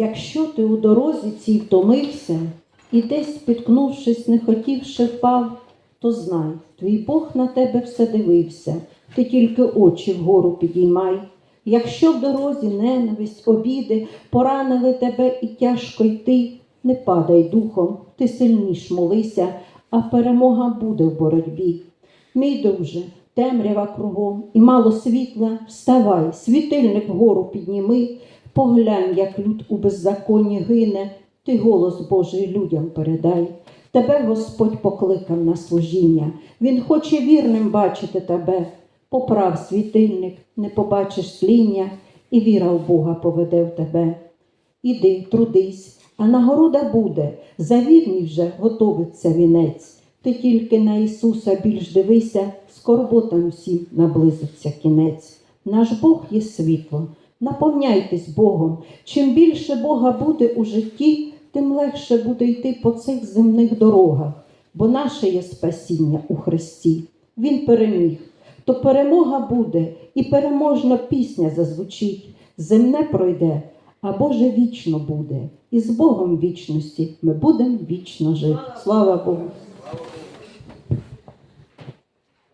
Якщо ти у дорозі цій втомився і десь, спіткнувшись, не хотівши впав, то знай, твій Бог на тебе все дивився, ти тільки очі вгору підіймай. Якщо в дорозі ненависть, обіди поранили тебе і тяжко йти, не падай духом, ти сильніш молися, а перемога буде в боротьбі. Мій друже, темрява кругом і мало світла, вставай, світильник вгору підніми, поглянь, як люд у беззаконні гине, ти голос Божий людям передай. Тебе Господь покликав на служіння, Він хоче вірним бачити тебе. Поправ світильник, не побачиш тління, і віра в Бога поведе в тебе. Іди, трудись, а нагорода буде, за вірність вже готовиться вінець. Ти тільки на Ісуса більш дивися, скорботам всім наблизиться кінець. Наш Бог є світло, наповняйтесь Богом. Чим більше Бога буде у житті, тим легше буде йти по цих земних дорогах, бо наше є спасіння у Христі. Він переміг. То перемога буде, і переможна пісня зазвучить. Земне пройде, а Боже вічно буде. І з Богом вічності ми будемо вічно жити. Слава Богу!